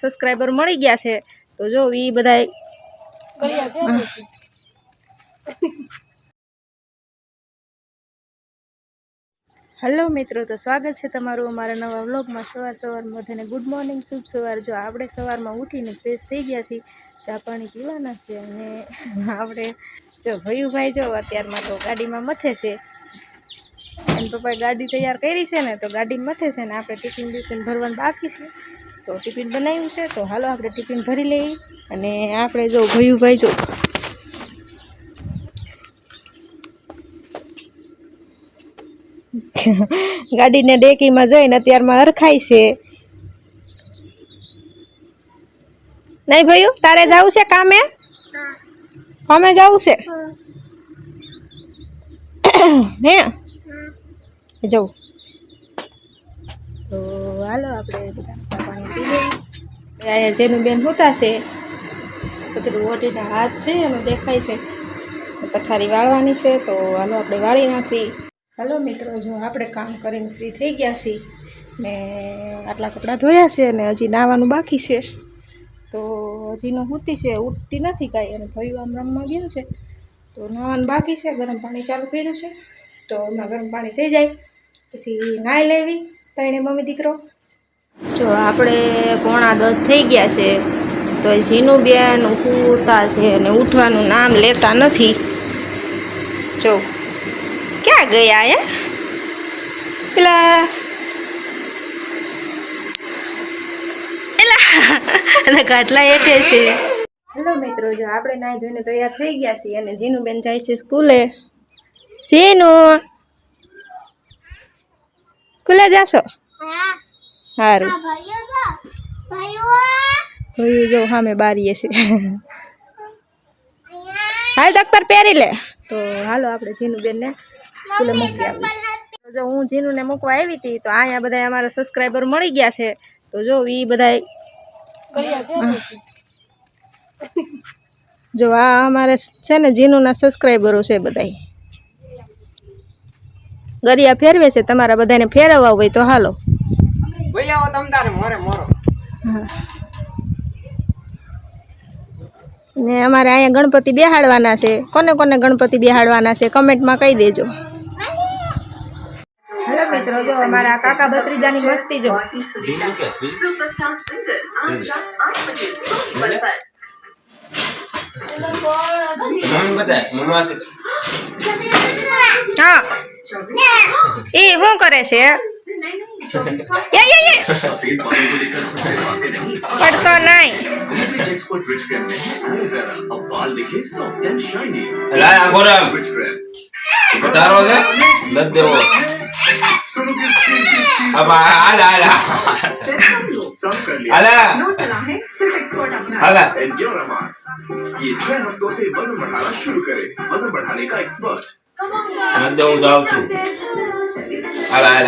Subscriber મળી ગયા છે, તો જો એ બધા હેલો મિત્રો, તો સ્વાગત છે તમારું અમારા નવા વ્લોગમાં. સવાર સવારમાં બધાને ગુડ મોર્નિંગ શુભ સવાર. જો આપણે સવારમાં ઉઠીને ફ્રેશ થઈ ગયા છીએ, ચા પાણી પીવાના છે અને આપણે જો ભયુભાઈ જો અત્યારમાં તો ગાડીમાં મથે છે. એમ પપ્પાએ ગાડી તૈયાર કરી છે ને, તો ગાડીમાં મથે છે ને, આપણે ટિફિન બિફિન ભરવાનું બાકી છે. તો ટિફિન બનાવ્યું છે તો હાલો આપણે ટિફિન ભરી લઈએ. અને આપણે જો ભયુભાઈ જો. ગાડીને ડેકીમાં જઈને અત્યારમાં હરખાય છે. નહીં ભયું? તારે જવું છે કામે? કામે જવું છે? હે? જવું. તો હાલો આપણે બધા અહીંયા જેનું બેન હોતા છે. બધું ઓટીના હાથ છે અને દેખાય છે. પથારી વાળવાની છે તો હાલો આપણે વાળી નાખવી. હલો મિત્રો, જો આપણે કામ કરીને ફ્રી થઈ ગયા છીએ. ને આટલા કપડાં ધોયા છે અને હજી નાહવાનું બાકી છે. તો હજીનો હુતી છે, ઉઠતી નથી કાંઈ અને ભયું આમ રમવા ગયું છે. તો નાહવાનું બાકી છે, ગરમ પાણી ચાલુ કર્યું છે. તો એમાં ગરમ પાણી થઈ જાય. પછી નાહી લેવી ત્રણે મમ્મી દીકરો. જો આપણે પોણા દસ થઈ ગયા છે તો જીનું બેન ઉઠતા છે અને ઉઠવાનું નામ લેતા નથી. જો ક્યાં ગયા એ? પેલા એલા અને કાટલા હેઠે છે. હેલો મિત્રો જો આપણે નાહી ધોઈને તૈયાર થઈ ગયા છીએ અને જીનું બેન જાય છે સ્કૂલે. જીનું સ્કૂલે જાશો? સારું ભયું જો. સામે બારીએ છે. હાલ દખ્તર પહેરી લે. તો હાલો આપણે જીનુબેનને સ્કૂલે મૂકી આવીએ. તો જો હું જીનુને મૂકવા આવી હતી તો અહીંયા બધા અમારા સબસ્ક્રાઈબર મળી ગયા છે. તો જો એ બધા જો આ અમારે છે ને જીનુના સબસ્ક્રાઈબરો છે બધા ગરિયા ફેરવે છે તમારા બધાને ફેરવવા હોય તો હાલો. ભાઈ આવો તમ તારે મોરે મોરો. ને અમારે અહીંયા ગણપતિ બેહાડવાના છે. કોને કોને ગણપતિ બેહાડવાના છે કમેન્ટમાં કહી દેજો. હેલો મિત્રો જો અમારા કાકા ભત્રીજાની મસ્તી જો. હા. એ શું કરે છે? યે, યે, યે. પડતો નહીં લાય આ ગોરમ બતારો છે લદ દેવો અબા હાલ હાલ હાલ હાલ ये छह हफ्तों से वजन बढ़ाना शुरू करे वजन बढ़ाने का एक्सपर्ट લદ દેવું જાઉં છું હાલ હાલ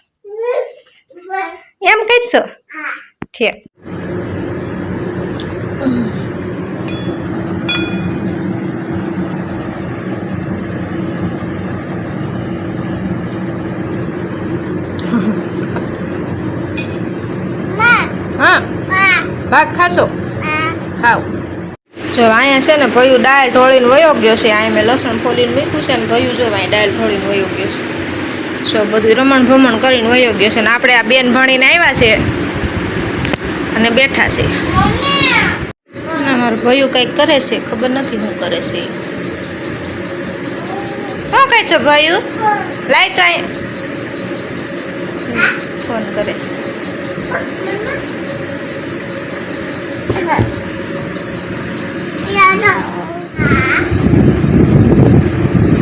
કરશો ઠીક ભાગ ખાશો? ખાવ જો અહીંયા છે ને ભયું દાળ ઢોળીને વયો ગયો છે. અહીંયા મેં લસણ ફોલીને મૂક્યું છે ને ભયું જો અહીંયા દાળ ઢોળીને વયો ગયો છે. જો બધું રમણ ભમણ કરીને વયો ગયો છે ને આપણે આ બેન ભણીને આવ્યા છે અને બેઠા છે. મારું ભયું કંઈક કરે છે, ખબર નથી શું કરે છે. શું કહે છે ભયું? લાય તો ફોન કરે છે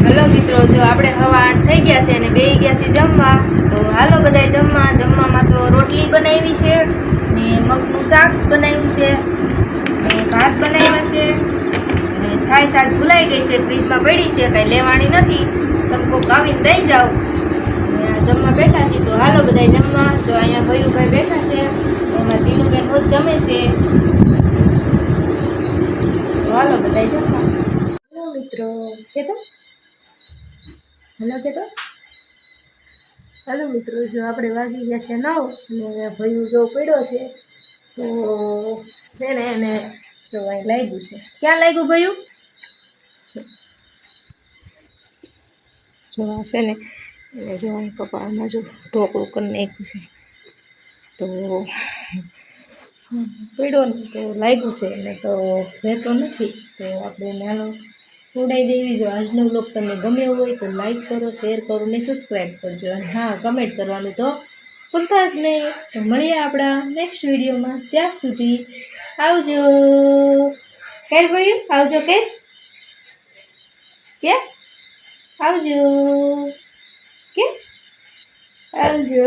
હલો મિત્રો જો આપણે હવા આઠ થઈ ગયા છે અને બેસી ગયા છે જમવા. તો હાલો બધાય જમવા. જમવામાં તો રોટલી બનાવી છે ને મગનું શાક બનાવ્યું છે. ભાત બનાવ્યા છે. ને છાય શાક ભૂલાઈ ગઈ છે. ફ્રીજમાં પડી છે. કાંઈ લેવાની નથી. તમે કોક આવીને દઈ જાઓ. જમવા બેઠા છીએ. તો હાલો બધા જમવા. જો અહીંયા ભયુભાઈ બેઠા છે. એમાં જીનુબેન રોજ જમે છે. તો હાલો બધા જમવા. મિત્રો મિત્રો, કેતો? હેલો કેતો? હેલો મિત્રો જો આપણે વાગી ગયા છે નવ અને ભયું જો પડ્યો છે તો એને જો અહીં લાગ્યું છે. ક્યાં લાગ્યું ભયું? જો. આ છે ને એને જો અહીં કપાળમાં જો ઢોકળું કરી નાખ્યું છે. તો પડ્યો ને તો લાગ્યું છે એને તો રહેતો નથી. તો આપણે નાનો ઉડાઈ દેવી. જો આજનો બ્લોગ તમને ગમ્યો હોય તો લાઈક કરો શેર કરો ને સબસ્ક્રાઈબ કરજો. અને હા કમેન્ટ કરવાનું તો ભૂલતા જ નહીં. તો મળીએ આપણા નેક્સ્ટ વિડીયોમાં ત્યાં સુધી આવજો. કેર ભાઈ? આવજો કે? કે? આવજો. કે? આવજો.